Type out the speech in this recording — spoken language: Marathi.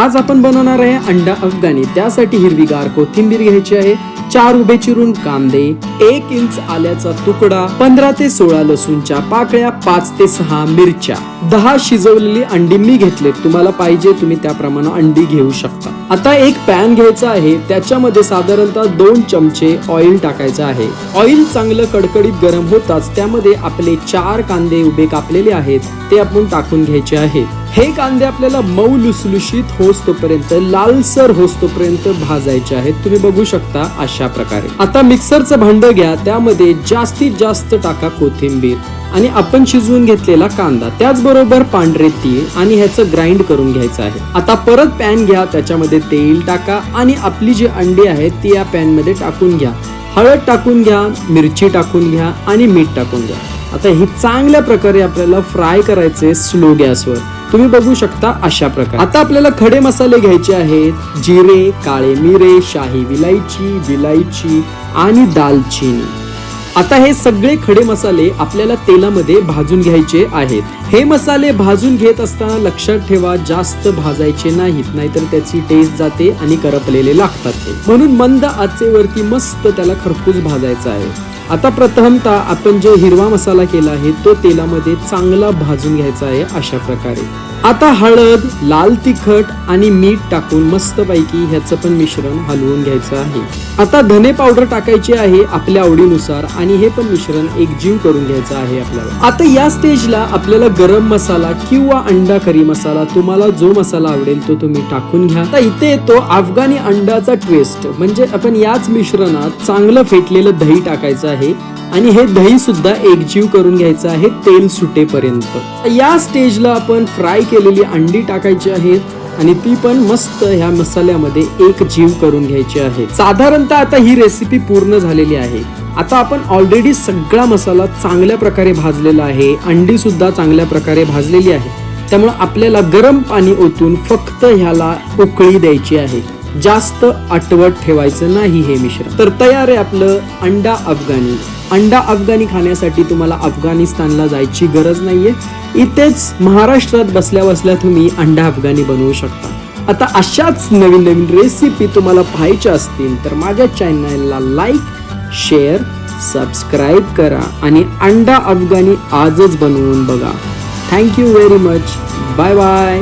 आज आपण बनवणार आहे अंडा अफगाणी. त्यासाठी हिरवीगार कोथिंबीर घ्यायची आहे. चार उभे चिरून कांदे एक इंच आल्याचा तुकडा पंधरा ते सोळा लसूणच्या पाकळ्या पाच ते सहा मिरच्या. दहा शिजवलेली अंडी मी घेतले तुम्हाला पाहिजे तुम्ही त्याप्रमाणे अंडी घेऊ शकता. आता एक पॅन घ्यायचा आहे. त्याच्यामध्ये साधारणतः दोन चमचे ऑइल टाकायचं आहे. ऑइल चांगलं कडकडीत गरम होताच त्यामध्ये आपले चार कांदे उभे कापलेले आहेत. ते आपण टाकून घ्यायचे आहेत हे कांदे आपल्याला मऊ लुसलुशीत होस तोपर्यंत लालसर होस तोपर्यंत भाजायचे आहेत. तुम्ही बघू शकता अशा प्रकारे. आता मिक्सरचं भांड घ्या त्यामध्ये जास्तीत जास्त टाका कोथिंबीर आणि आपण शिजवून घेतलेला कांदा. त्याचबरोबर पांढरे तीळ आणि ह्याचं ग्राइंड करून घ्यायचं आहे. आता परत पॅन घ्या त्याच्यामध्ये तेल टाका आणि आपली जी अंडी आहेत ती या पॅनमध्ये टाकून घ्या. हळद टाकून घ्या मिरची टाकून घ्या आणि मीठ टाकून घ्या. आता हे चांगल्या प्रकारे आपल्याला फ्राय करायचे स्लो गॅसवर. तुम्ही बघू शकता अशा प्रकारे. आता आपल्याला खडे मसाले घ्यायचे आहेत. जिरे काळे मिरे शाही विलायची विलायची आणि दालचिनी. आता हे सगळे खडे मसाले आपल्याला तेलामध्ये भाजून घ्यायचे आहेत. हे मसाले भाजून घेत असताना लक्षात ठेवा जास्त भाजायचे नाहीत नाहीतर त्याची टेस्ट जाते आणि करपलेले लागतात ते. म्हणून मंद आचेवरती मस्त त्याला खरपूस भाजायचा आहे. आता प्रथमतः आपण जो हिरवा मसाला केला आहे तो तेलामध्ये चांगला भाजून घ्यायचा आहे अशा प्रकारे. आता हळद लाल तिखट आणि मीठ टाकून मस्तपैकी ह्याचं पण मिश्रण हलवून घ्यायचं आहे. आता धने पावडर टाकायची आहे आपल्या आवडीनुसार आणि हे पण मिश्रण एकजीव करून घ्यायचं आहे आपल्याला. आता या स्टेजला आपल्याला गरम मसाला किंवा अंडा करी मसाला तुम्हाला जो मसाला आवडेल तो तुम्ही टाकून घ्या. आता इथे येतो अफगाणी अंडाचा ट्विस्ट म्हणजे आपण याच मिश्रणात चांगलं फेटलेलं दही टाकायचं आहे. आणि हे दही सुद्धा एकजीव करून घ्यायचं आहे तेल सुटेपर्यंत. या स्टेजला आपण फ्राय केलेली अंडी टाकायची आहेत आणि ती पण मस्त ह्या मसाल्यामध्ये एक जीव करून घ्यायची आहे. साधारणतः आता ही रेसिपी पूर्ण झालेली आहे. आता आपण ऑलरेडी सगळा मसाला चांगल्या प्रकारे भाजलेला आहे. अंडी सुद्धा चांगल्या प्रकारे भाजलेली आहे. त्यामुळे आपल्याला गरम पाणी ओतून फक्त ह्याला उकळी द्यायची आहे. जास्त आटवट ठेवायचं नाही हे मिश्रण. तर तयार आहे आपलं अंडा अफगाणी. अंडा अफगाणी खाण्यासाठी तुम्हाला अफगाणिस्तानला जायची गरज नाहीये. इथेच महाराष्ट्रात बसल्या बसल्या तुम्ही अंडा अफगाणी बनवू शकता. आता अशाच नवीन नवीन रेसिपी तुम्हाला पाहायच्या असतील तर माझ्या चॅनलला लाईक शेअर सबस्क्राईब करा आणि अंडा अफगाणी आजच बनवून बघा. Thank you very much bye bye